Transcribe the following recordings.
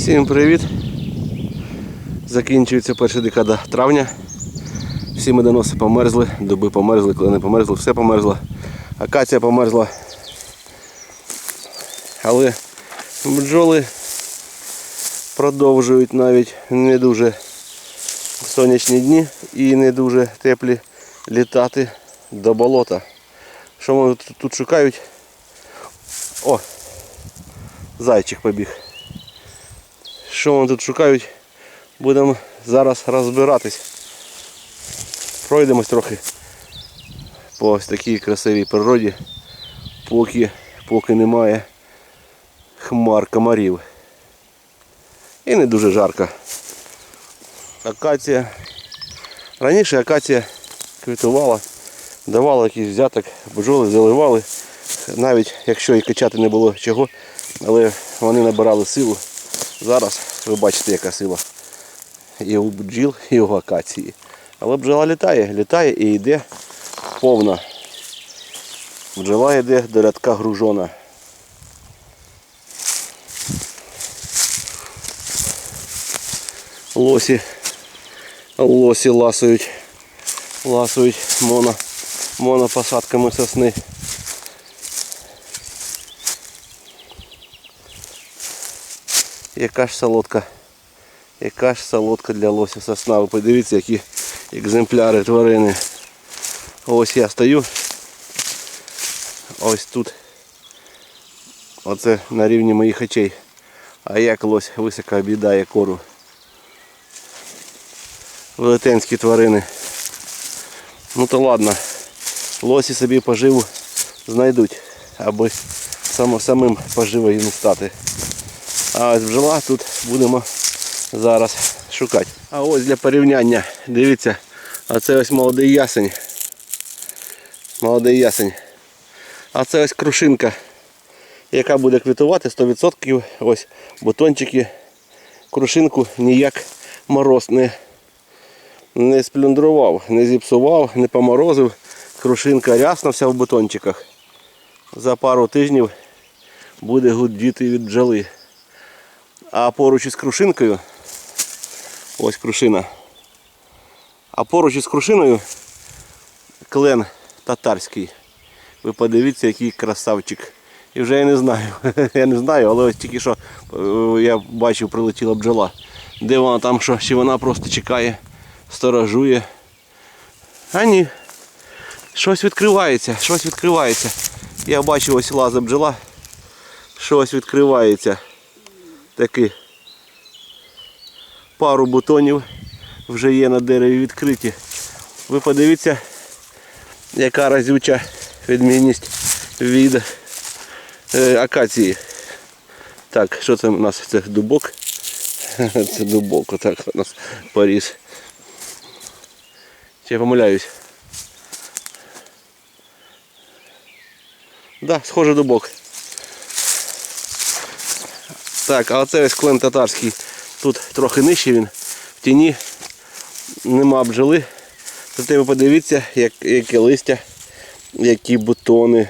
Всім привіт! Закінчується перша декада травня. Всі медоноси померзли, дуби померзли, коли не померзли, все померзло. Акація померзла. Але бджоли продовжують навіть не дуже сонячні дні і не дуже теплі літати до болота. Що вони тут- шукають? О! Зайчик побіг. Що вони тут шукають? Будемо зараз розбиратись. Пройдемось трохи по ось такій красивій природі, поки, поки немає хмар комарів. І не дуже жарко. Акація. Раніше акація квітувала, давала якийсь взяток, бджоли заливали. Навіть якщо і качати не було чого, але вони набирали силу. Зараз ви бачите, яка сила. І у бджіл, і у акації. Але бджола літає, літає і йде повна. Бджола йде до рядка гружона. Лосі, лосі ласують, ласують моно, монопосадками сосни. Яка ж солодка. Яка ж солодка для лося сосна. Ви подивіться, які екземпляри тварини. Ось я стою. Ось тут. Оце на рівні моїх очей. А як лось високо об'їдає кору. Велетенські тварини. Ну то ладно. Лосі собі поживу знайдуть, аби самим поживо їм стати. А ось бджола тут будемо зараз шукати. А ось для порівняння, дивіться, а це ось молодий ясень. Молодий ясень. А це ось крушинка, яка буде квітувати 100%. Ось бутончики. Крушинку ніяк мороз не, не сплюндрував, не зіпсував, не поморозив. Крушинка рясна вся в бутончиках. За пару тижнів буде гудіти від бджоли. А поруч із крушинкою, ось крушина. А поруч із крушиною клен татарський. Ви подивіться, який красавчик. І вже я не знаю. Я не знаю, але ось тільки що е, я бачив, прилетіла бджола. Де вона там що? Чи вона просто чекає, сторожує. А ні. Щось відкривається, щось відкривається. Я бачив ось лаза бджола. Щось відкривається таки пару бутонів вже є на дереві відкриті. Ви подивіться, яка разюча відмінність від е, акації. Так, що це у нас? Це дубок. Це дубок, отак у нас поріс. Чи я помиляюсь? Да, схоже дубок. Так, а оце ось клен татарський. Тут трохи нижче він. В тіні нема бджоли. Зате ви подивіться, як, яке листя, які бутони,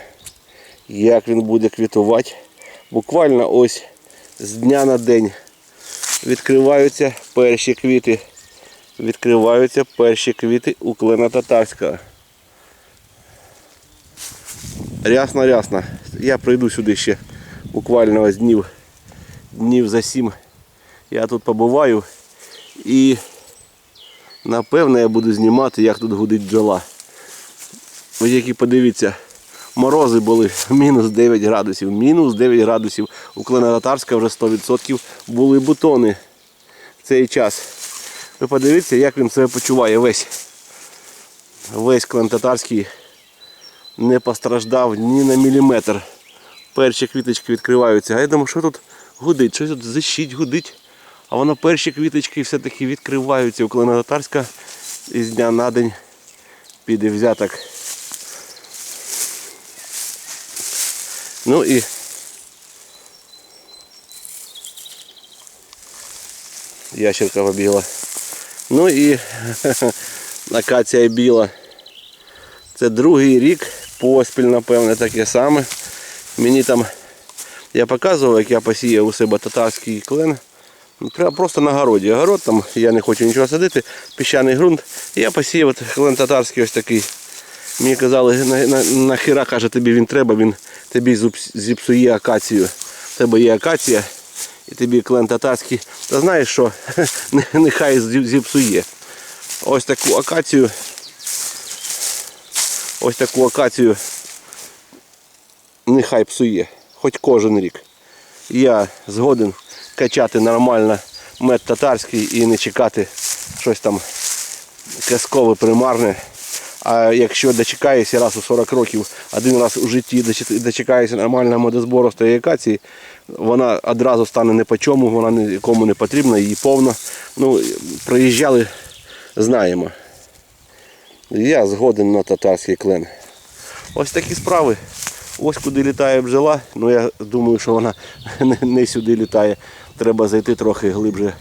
як він буде квітувати. Буквально ось з дня на день відкриваються перші квіти. Відкриваються перші квіти у клена татарського. Рясно, рясно. Я прийду сюди ще буквально ось днів днів за сім я тут побуваю і напевно я буду знімати, як тут гудить бджола. Ось які подивіться, морози були мінус 9 градусів, мінус 9 градусів. У Кленотатарська вже 100% були бутони в цей час. Ви подивіться, як він себе почуває весь. Весь Кленотатарський не постраждав ні на міліметр. Перші квіточки відкриваються. А я думаю, що тут гудить, щось тут защить гудить. А воно перші квіточки все-таки відкриваються. У Кленотарська із дня на день піде взяток. Ну і ящерка побігла. Ну і акація біла. Це другий рік поспіль, напевне, таке саме. Мені там, я показував, як я посіяв у себе татарський клен Прямо просто на городі. Огород, там я не хочу нічого садити, піщаний ґрунт. І я посіяв клен татарський ось такий. Мені казали, на, на, нахіра, каже, тобі він треба, він тобі зіпсує акацію. В тебе є акація, і тобі клен татарський. Та знаєш що, нехай зіпсує. Ось таку акацію. Ось таку акацію нехай псує. Хоч кожен рік. Я згоден качати нормально мед татарський і не чекати щось там казкове, примарне. А якщо дочекаєшся раз у 40 років, один раз у житті дочекаєшся нормального медозбору з вона одразу стане не по чому, вона нікому не потрібна, її повно. Ну, проїжджали, знаємо. Я згоден на татарський клен. Ось такі справи. Ось куди літає бджола. Ну я думаю, що вона не, сюди літає. Треба зайти трохи глибше,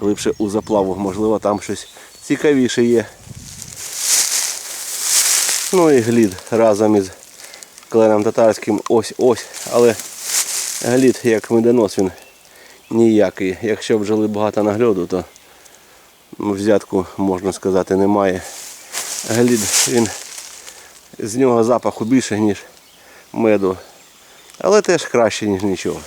глибше у заплаву. Можливо, там щось цікавіше є. Ну і глід разом із кленом татарським ось-ось. Але глід як медонос він ніякий. Якщо бджоли багато нагляду, то взятку, можна сказати, немає. Глід він з нього запаху більше, ніж меду. Але теж краще, ніж нічого.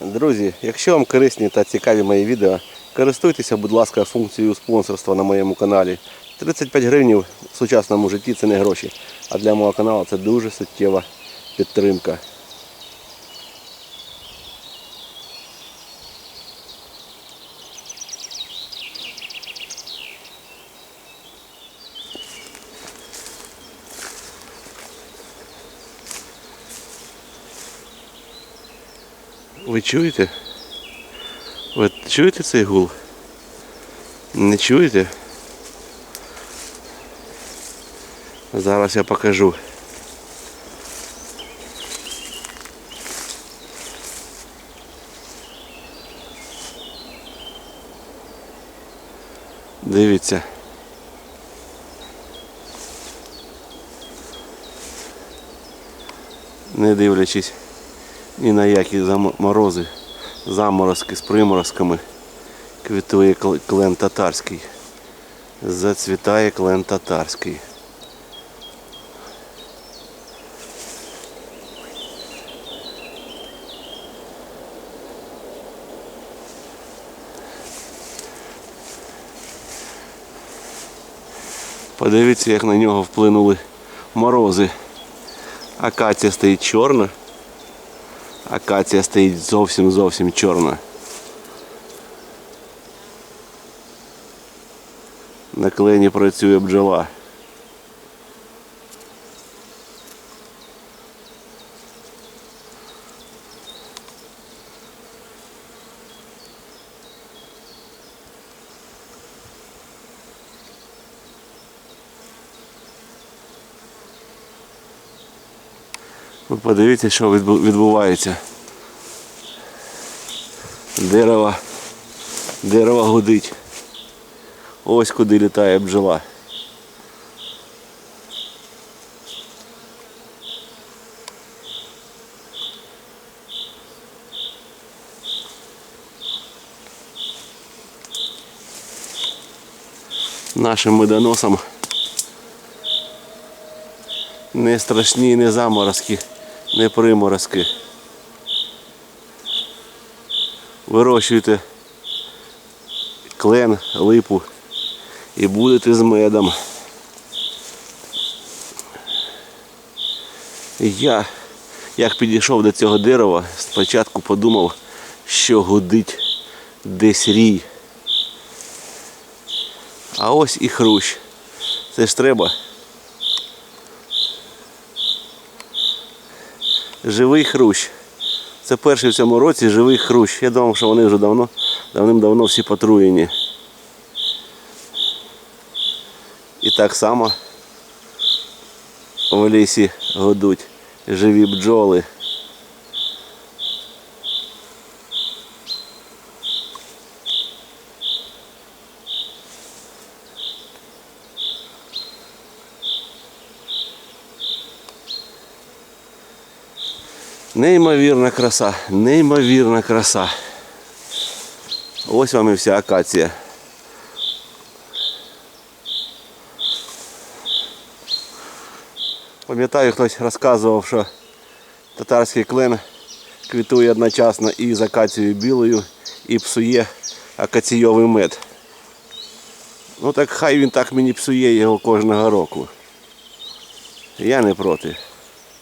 Друзі, якщо вам корисні та цікаві мої відео, користуйтеся, будь ласка, функцією спонсорства на моєму каналі. 35 гривень в сучасному житті це не гроші, а для мого каналу це дуже суттєва підтримка. Ви чуєте? Ви чуєте цей гул? Не чуєте? Зараз я покажу. Дивіться. Не дивлячись ні на які морози, заморозки з приморозками, квітує клен татарський. Зацвітає клен татарський. Подивіться, як на нього вплинули морози. Акація стоїть чорна. Акація стоїть зовсім зовсім чорна. На клені працює бджола. Ви подивіться, що відбувається. Дерево, дерево гудить. Ось куди літає бджола. Нашим медоносом не страшні не заморозки, не приморозки. Вирощуйте клен, липу і будете з медом. Я, як підійшов до цього дерева, спочатку подумав, що гудить десь рій. А ось і хрущ. Це ж треба. Живий хрущ. Це перший в цьому році живий хрущ. Я думав, що вони вже давно, давним-давно всі потруєні. І так само в лісі годуть живі бджоли. Неймовірна краса, неймовірна краса. Ось вам і вся акація. Пам'ятаю, хтось розказував, що татарський клен квітує одночасно і з акацією білою, і псує акаційовий мед. Ну так хай він так мені псує його кожного року. Я не проти.